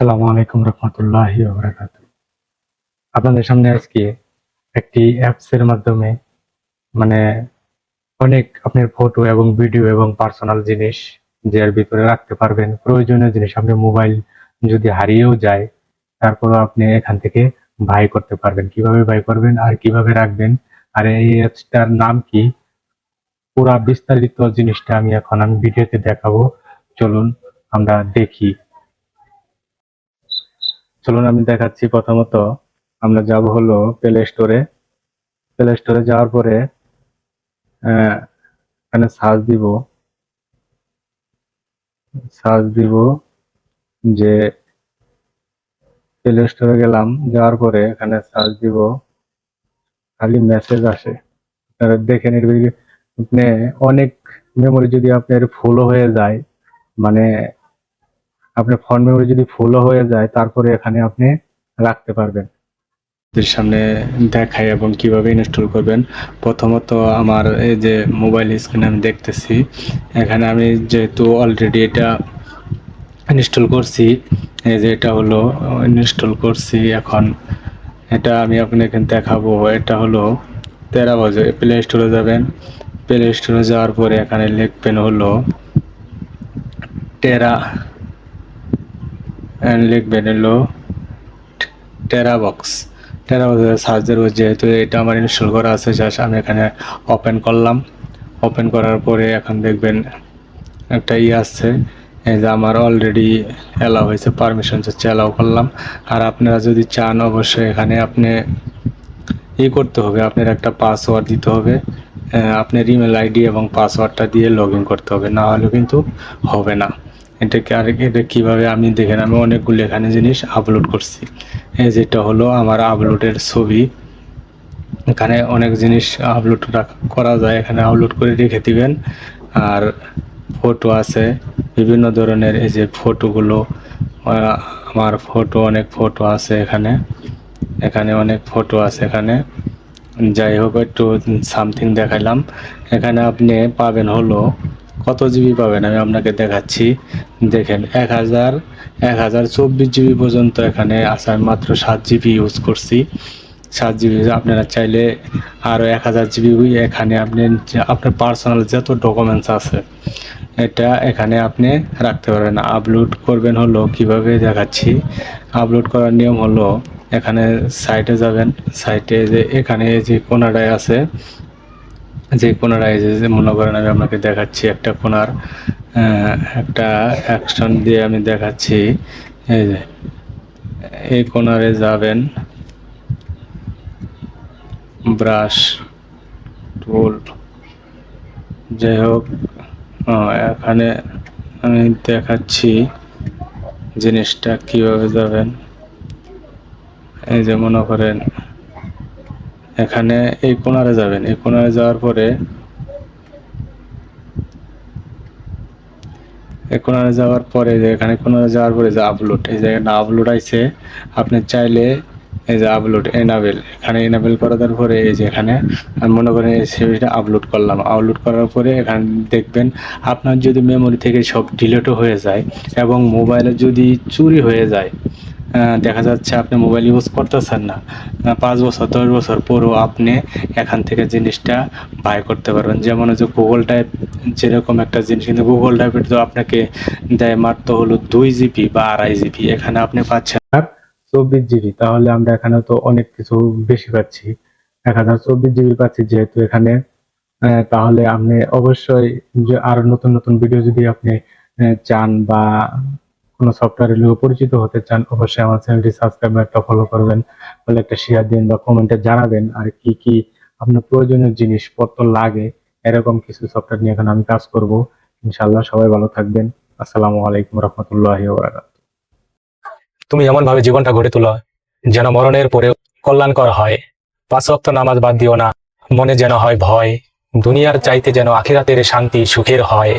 আসসালামু আলাইকুম রহমতুল্লাহ আপনাদের সামনে আজকে একটি অ্যাপস এর মাধ্যমে মানে অনেক আপনার ফটো এবং ভিডিও এবং পার্সোনাল জিনিস যে এর ভিতরে রাখতে পারবেন। প্রয়োজনীয় জিনিস, আপনি মোবাইল যদি হারিয়েও যায়, তারপরও আপনি এখান থেকে বাই করতে পারবেন। কীভাবে বাই করবেন আর কীভাবে রাখবেন? আর এই অ্যাপসটার নাম কি? পুরা বিস্তারিত জিনিসটা আমি এখন আমি ভিডিওতে দেখাবো। চলুন আমরা দেখি। চলুন, আমি দেখাচ্ছি প্রথমত। আমরা যাব হলো প্লে স্টোরে প্লে স্টোরে যাওয়ার পরে এখানে সার্চ দিব। সার্চ দিব যে প্লে স্টোরে গেলাম, যাওয়ার পরে এখানে সার্চ দিব। খালি মেসেজ আসে। আপনারা দেখেন, এর আপনি অনেক মেমোরি যদি আপনার ফুল হয়ে যায় মানে আপনার ফোন মেমোরি যদি ফুলও হয়ে যায়, তারপরে এখানে আপনি রাখতে পারবেন। সামনে দেখাই এবং কীভাবে ইনস্টল করবেন। প্রথমত আমার এই যে মোবাইল স্ক্রিনে আমি দেখতেছি, এখানে আমি যেহেতু অলরেডি এটা ইনস্টল করছি, এই যে এটা হলো ইনস্টল করছি এখন। এটা আমি আপনাকে দেখাবো, এটা হলো তেরা বাজে প্লে স্টোরে যাবেন। প্লে স্টোরে যাওয়ার পরে এখানে লিখবেন হলো টেরা লিখবেন হলো টেরাবক্স টেরাবক্স সার্চের যেহেতু এটা আমার ইনস্টল করা আছে জাস্ট আমি এখানে ওপেন করলাম। ওপেন করার পরে এখন দেখবেন একটা ই আসছে, এই যে আমার অলরেডি অ্যালাউ হয়েছে পারমিশন চাচ্ছে অ্যালাউ করলাম। আর আপনারা যদি চান, অবশ্যই এখানে আপনি ই করতে হবে, আপনার একটা পাসওয়ার্ড দিতে হবে। আপনার ইমেল আইডি এবং পাসওয়ার্ডটা দিয়ে লগ করতে হবে, না হলে কিন্তু হবে না। এটাকে আর এটা কীভাবে আমি দেখেন, আমি অনেকগুলো এখানে জিনিস আপলোড করছি। যেটা হলো আমার আপলোডের ছবি। এখানে অনেক জিনিস আপলোড করা যায়, এখানে আপলোড করে রেখে দিবেন। আর ফটো আছে, বিভিন্ন ধরনের এই যে ফটোগুলো আমার ফটো অনেক ফটো আছে এখানে। এখানে অনেক ফটো আছে এখানে। যাই হোক, একটু সামথিং দেখাইলাম। এখানে আপনি পাবেন হলো কত জিবি পাবেন? আমি আপনাকে দেখাচ্ছি। দেখেন, এক হাজার এক হাজার চব্বিশ জিবি পর্যন্ত এখানে আছে। আমি মাত্র সাত জিবি ইউজ করছি। সাত জিবি আপনারা চাইলে আরও এক হাজার জিবি এখানে আপনি আপনার পার্সোনাল যত ডকুমেন্টস আছে, এটা এখানে আপনি রাখতে পারবেন। আপলোড করবেন হলো, কীভাবে দেখাচ্ছি? আপলোড করার নিয়ম হলো, এখানে সাইটে যাবেন। সাইটে যে এখানে যে কোনাটায় আছে যে যে যে মনে করেন আমি আপনাকে দেখাচ্ছি, একটা কোনার একটা অ্যাকশন দিয়ে আমি দেখাচ্ছি। এই যে, এই কোনারে যাবেন। ব্রাশ, টুল, যাই হোক এখানে আমি দেখাচ্ছি জিনিসটা কীভাবে যাবেন। এই যে মনে করেন এখানে এই কোনারে যাবেন। এই কোনারে যাওয়ার পরে কোনারে যাওয়ার পরে যে এখানে কোনারে যাওয়ার পরে যে আপলোড এই জায়গাটা আপলোড আইছে, আপনি চাইলে এই যে আপলোড এনাবেল এখানে এনাবেল করার পরে এই যে এখানে আমি মনে করেন এই ছবিটা আপলোড করলাম। আপলোড করার পরে এখানে দেখবেন আপনার যদি মেমোরি থেকে সব ডিলেটও হয়ে যায় এবং মোবাইলে যদি চুরি হয়ে যায় দেখা যাচ্ছে আপনি মোবাইল ইউজ করতেছেন না। পাঁচ বছর, দশ বছর পরও আপনি এখান থেকে জিনিসটা বাই করতে পারবেন। যেমন হচ্ছে গুগল টাইপ যেরকম একটা জিনিস, কিন্তু গুগল টাইপের তো আপনাকে দেয় মাত্র হলো দুই জিবি বা আড়াই জিবি এখানে আপনি পাচ্ছেন চব্বিশ জিবি তাহলে আমরা এখানে তো অনেক কিছু বেশি পাচ্ছি। এক হাজার চব্বিশ জিবি পাচ্ছি যেহেতু এখানে। তাহলে আপনি অবশ্যই যে আরও নতুন নতুন ভিডিও যদি আপনি চান বা কোনো সফটওয়্যারের লোক পরিচিত হতে চান, অবশ্যই আমার চ্যানেলটি সাবস্ক্রাইব একটা ফলো করবেন। বলে একটা শেয়ার দিন বা কমেন্টে জানাবেন, আর কি কি আপনার প্রয়োজনীয় জিনিসপত্র লাগে, এরকম কিছু সফটওয়্যার নিয়ে এখন আমি কাজ করব। ইনশাল্লাহ সবাই ভালো থাকবেন। আসসালামু আলাইকুম রহমতুল্লাহ তুমি এমন ভাবে জীবনটা গড়ে তোলো, যেন মরণের পরে কল্যাণকর হয়। পাঁচ ওয়াক্ত নামাজ বাদ দিও না, মনে যেন হয় ভয়। দুনিয়ার চাইতে যেন আখিরাতের শান্তি সুখের হয়।